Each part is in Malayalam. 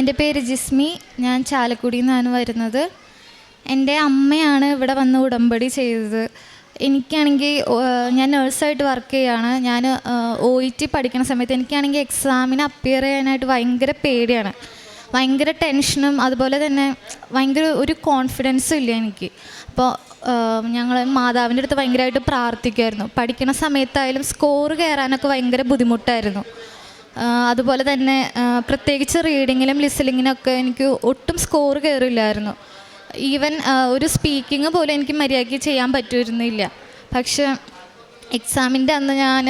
എന്റെ പേര് ജിസ്മി. ഞാൻ ചാലക്കുടിയിൽ നിന്നാണ് വരുന്നത്. എന്റെ അമ്മയാണ് ഇവിടെ വന്ന് ഉടമ്പടി ചെയ്തത്. എനിക്കാണെങ്കിൽ ഞാൻ നേഴ്സായിട്ട് വർക്ക് ചെയ്യുകയാണ്. ഞാൻ ഒ ഇ ടി പഠിക്കുന്ന സമയത്ത് എനിക്കാണെങ്കിൽ എക്സാമിന് അപ്പിയർ ചെയ്യാനായിട്ട് ഭയങ്കര പേടിയാണ്. ഭയങ്കര ടെൻഷനും അതുപോലെ തന്നെ ഭയങ്കര ഒരു കോൺഫിഡൻസും ഇല്ല എനിക്ക്. അപ്പോൾ ഞങ്ങൾ മാതാവിന്റെ അടുത്ത് ഭയങ്കരമായിട്ട് പ്രാർത്ഥിക്കുമായിരുന്നു. പഠിക്കുന്ന സമയത്തായാലും സ്കോർ കയറാനൊക്കെ ഭയങ്കര ബുദ്ധിമുട്ടായിരുന്നു. അതുപോലെ തന്നെ പ്രത്യേകിച്ച് റീഡിങ്ങിലും ലിസണിങ്ങിനൊക്കെ എനിക്ക് ഒട്ടും സ്കോർ കയറില്ലായിരുന്നു ഈവൻ ഒരു സ്പീക്കിംഗ് പോലും എനിക്ക് മര്യാദയ്ക്ക് ചെയ്യാൻ പറ്റുമായിരുന്നില്ല പക്ഷെ എക്സാമിന്റെ അന്ന് ഞാൻ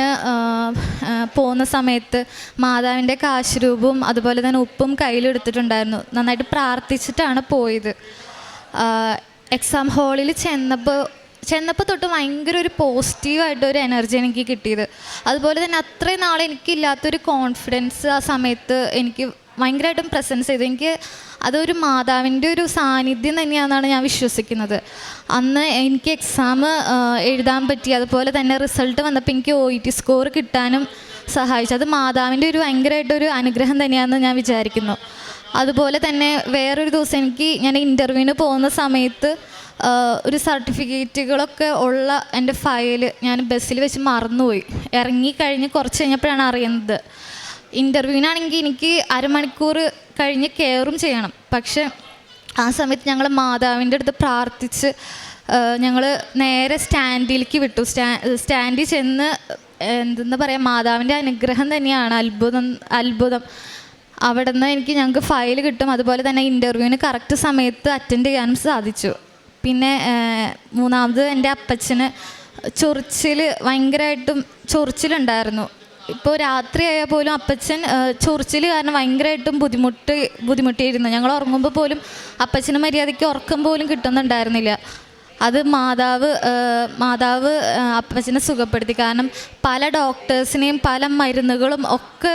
പോകുന്ന സമയത്ത് മാതാവിന്റെ കാശുരൂപവും അതുപോലെ തന്നെ ഉപ്പും കയ്യിലെടുത്തിട്ടുണ്ടായിരുന്നു. നന്നായിട്ട് പ്രാർത്ഥിച്ചിട്ടാണ് പോയത്. എക്സാം ഹാളിൽ ചെന്നപ്പോൾ ചെന്നപ്പോൾ തൊട്ട് ഭയങ്കര ഒരു പോസിറ്റീവായിട്ട് ഒരു എനർജി എനിക്ക് കിട്ടിയത്. അതുപോലെ തന്നെ അത്രയും നാൾ എനിക്കില്ലാത്തൊരു കോൺഫിഡൻസ് ആ സമയത്ത് എനിക്ക് ഭയങ്കരമായിട്ടും പ്രസൻസ് ചെയ്തു. എനിക്ക് അതൊരു മാതാവിന്റെ ഒരു സാന്നിധ്യം തന്നെയാണെന്നാണ് ഞാൻ വിശ്വസിക്കുന്നത്. അന്ന് എനിക്ക് എക്സാം എഴുതാൻ പറ്റി. അതുപോലെ തന്നെ റിസൾട്ട് വന്നപ്പോൾ എനിക്ക് ഒ ടി സ്കോർ കിട്ടാനും സഹായിച്ചു. അത് മാതാവിന്റെ ഒരു ഭയങ്കരമായിട്ടൊരു അനുഗ്രഹം തന്നെയാണെന്ന് ഞാൻ വിചാരിക്കുന്നു. അതുപോലെ തന്നെ വേറൊരു ദിവസം എനിക്ക് ഞാൻ ഇന്റർവ്യൂവിന് പോകുന്ന സമയത്ത് ഒരു സർട്ടിഫിക്കറ്റുകളൊക്കെ ഉള്ള എന്റെ ഫയൽ ഞാൻ ബസ്സിൽ വെച്ച് മറന്നുപോയി. ഇറങ്ങിക്കഴിഞ്ഞ് കുറച്ച് കഴിഞ്ഞപ്പോഴാണ് അറിയുന്നത്. ഇന്റർവ്യൂവിനാണെങ്കിൽ എനിക്ക് അരമണിക്കൂർ കഴിഞ്ഞ് കെയറും ചെയ്യണം. പക്ഷെ ആ സമയത്ത് ഞങ്ങൾ മാതാവിന്റെ അടുത്ത് പ്രാർത്ഥിച്ച് ഞങ്ങൾ നേരെ സ്റ്റാൻഡിലേക്ക് വിട്ടു. സ്റ്റാ സ്റ്റാൻഡിൽ ചെന്ന് എന്തെന്ന് പറയാം മാതാവിന്റെ അനുഗ്രഹം തന്നെയാണ്. അത്ഭുതം അത്ഭുതം. അവിടെ നിന്ന് എനിക്ക് ഞങ്ങൾക്ക് ഫയൽ കിട്ടും. അതുപോലെ തന്നെ ഇന്റർവ്യൂവിന് കറക്റ്റ് സമയത്ത് അറ്റൻഡ് ചെയ്യാനും സാധിച്ചു. പിന്നെ മൂന്നാമത് എന്റെ അപ്പച്ചന് ചൊറിച്ചിൽ ഭയങ്കരമായിട്ടും ചൊറിച്ചിലുണ്ടായിരുന്നു. ഇപ്പോൾ രാത്രിയായാൽ പോലും അപ്പച്ചൻ ചൊറിച്ചിൽ കാരണം ഭയങ്കരമായിട്ടും ബുദ്ധിമുട്ട് ബുദ്ധിമുട്ടിയിരുന്നു. ഞങ്ങൾ ഉറങ്ങുമ്പോൾ പോലും അപ്പച്ചന് മര്യാദയ്ക്ക് ഉറക്കം പോലും കിട്ടുന്നുണ്ടായിരുന്നില്ല. അത് മാതാവ് മാതാവ് അപ്പച്ചനെ സുഖപ്പെടുത്തി. കാരണം പല ഡോക്ടേഴ്സിനെയും പല മരുന്നുകളും ഒക്കെ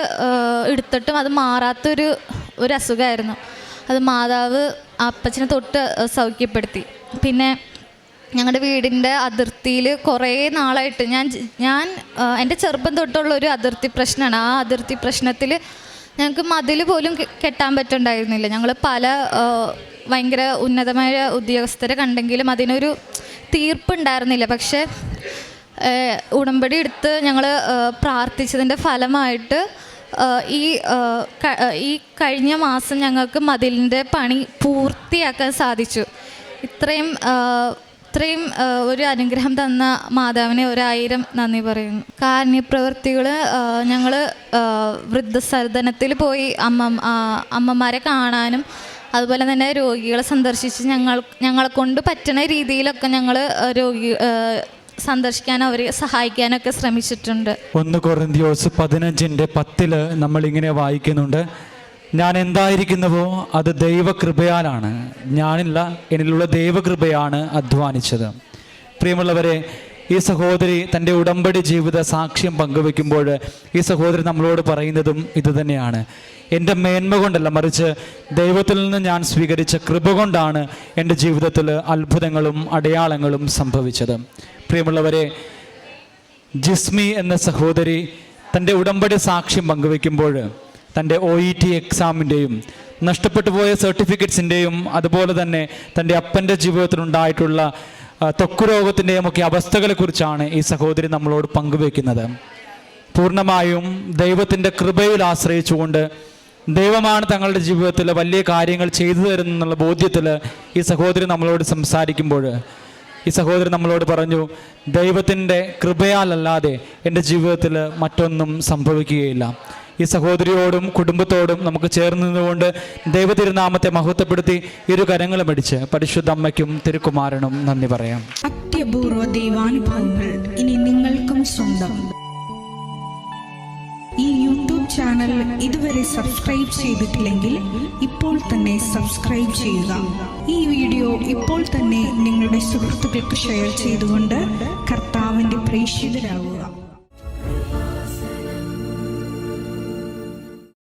എടുത്തിട്ടും അത് മാറാത്തൊരു ഒരു അസുഖമായിരുന്നു. അത് മാതാവ് അപ്പച്ചനെ തൊട്ട് സൗഖ്യപ്പെടുത്തി. പിന്നെ ഞങ്ങളുടെ വീടിന്റെ അതിർത്തിയിൽ കുറേ നാളായിട്ട് ഞാൻ ഞാൻ എന്റെ ചെറുപ്പം തൊട്ടുള്ള ഒരു അതിർത്തി പ്രശ്നമാണ് ആ അതിർത്തി പ്രശ്നത്തിൽ ഞങ്ങൾക്ക് മതിൽ പോലും കെട്ടാൻ പറ്റുണ്ടായിരുന്നില്ല. ഞങ്ങൾ പല ഭയങ്കര ഉന്നതമായ ഉദ്യോഗസ്ഥരെ കണ്ടെങ്കിലും അതിനൊരു തീർപ്പുണ്ടായിരുന്നില്ല. പക്ഷേ ഉടമ്പടി എടുത്ത് ഞങ്ങൾ പ്രാർത്ഥിച്ചതിന്റെ ഫലമായിട്ട് ഈ ഈ കഴിഞ്ഞ മാസം ഞങ്ങൾക്ക് മതിലിന്റെ പണി പൂർത്തിയാക്കാൻ സാധിച്ചു. ഇത്രയും ഇത്രയും ഒരു അനുഗ്രഹം തന്ന മാതാവിനെ ഒരായിരം നന്ദി പറയുന്നു. കാരുണ്യപ്രവൃത്തികൾ ഞങ്ങൾ വൃദ്ധസദനത്തിൽ പോയി അമ്മ അമ്മമാരെ കാണാനും അതുപോലെ തന്നെ രോഗികളെ സന്ദർശിച്ച് ഞങ്ങൾ ഞങ്ങളെ കൊണ്ട് പറ്റുന്ന രീതിയിലൊക്കെ ഞങ്ങൾ രോഗി ആ, സന്ദർശിക്കാനും അവരെ സഹായിക്കാനൊക്കെ ശ്രമിച്ചിട്ടുണ്ട്. ഒന്ന് കൊറിന്തിയോസ് പതിനഞ്ചിന്റെ പത്തിൽ നമ്മൾ ഇങ്ങനെ വായിക്കുന്നുണ്ട്. ഞാൻ എന്തായിരിക്കുന്നുവോ അത് ദൈവകൃപയാലാണ്. ഞാനില്ല എന്നിലുള്ള ദൈവകൃപയാണ് അധ്വാനിച്ചത്. പ്രിയമുള്ളവരെ ഈ സഹോദരി തന്റെ ഉടമ്പടി ജീവിത സാക്ഷ്യം പങ്കുവെക്കുമ്പോൾ ഈ സഹോദരി നമ്മളോട് പറയുന്നതും ഇതുതന്നെയാണ് എന്റെ മേന്മ കൊണ്ടല്ല മറിച്ച് ദൈവത്തിൽ നിന്ന് ഞാൻ സ്വീകരിച്ച കൃപ കൊണ്ടാണ് എന്റെ ജീവിതത്തിൽ അത്ഭുതങ്ങളും അടയാളങ്ങളും സംഭവിച്ചത്. പ്രിയമുള്ളവരെ ജിസ്മി എന്ന സഹോദരി തന്റെ ഉടമ്പടി സാക്ഷ്യം പങ്കുവെക്കുമ്പോൾ തന്റെ ഒ ഇ ടി എക്സാമിന്റെയും നഷ്ടപ്പെട്ടു പോയ സർട്ടിഫിക്കറ്റ്സിന്റെയും അതുപോലെ തന്നെ തന്റെ അപ്പന്റെ ജീവിതത്തിലുണ്ടായിട്ടുള്ള ത്വക്ക് രോഗത്തിന്റെയും ഒക്കെ അവസ്ഥകളെക്കുറിച്ചാണ് ഈ സഹോദരി നമ്മളോട് പങ്കുവെക്കുന്നത്. പൂർണമായും ദൈവത്തിന്റെ കൃപയിൽ ആശ്രയിച്ചുകൊണ്ട് ദൈവമാണ് തങ്ങളുടെ ജീവിതത്തിൽ വലിയ കാര്യങ്ങൾ ചെയ്തു തരുന്നുള്ള ബോധ്യത്തിൽ ഈ സഹോദരി നമ്മളോട് സംസാരിക്കുമ്പോൾ ഈ സഹോദരി നമ്മളോട് പറഞ്ഞു ദൈവത്തിന്റെ കൃപയാലല്ലാതെ എന്റെ ജീവിതത്തിൽ മറ്റൊന്നും സംഭവിക്കുകയില്ല. ഈ സഹോദരിയോടും കുടുംബത്തോടും നമുക്ക് ചേർന്ന് നിന്നുകൊണ്ട് ദൈവതിരുനാമത്തെ മഹത്വപ്പെടുത്തി ഇരു കരങ്ങളും അടിച്ച് പരിശുദ്ധ അമ്മയ്ക്കും തിരുക്കുമാരനും നന്ദി പറയാം. അത്യപൂർവ ദൈവാനുഭവങ്ങൾ ഇനി നിങ്ങൾക്കും സ്വന്തം. ഈ യൂട്യൂബ് ചാനൽ ഇതുവരെ സബ്സ്ക്രൈബ് ചെയ്തിട്ടില്ലെങ്കിൽ ഇപ്പോൾ തന്നെ സബ്സ്ക്രൈബ് ചെയ്യുക. ഈ വീഡിയോ ഇപ്പോൾ തന്നെ നിങ്ങളുടെ സുഹൃത്തുക്കൾക്ക് ഷെയർ ചെയ്തുകൊണ്ട് കർത്താവിന്റെ പ്രേക്ഷിതരാകുക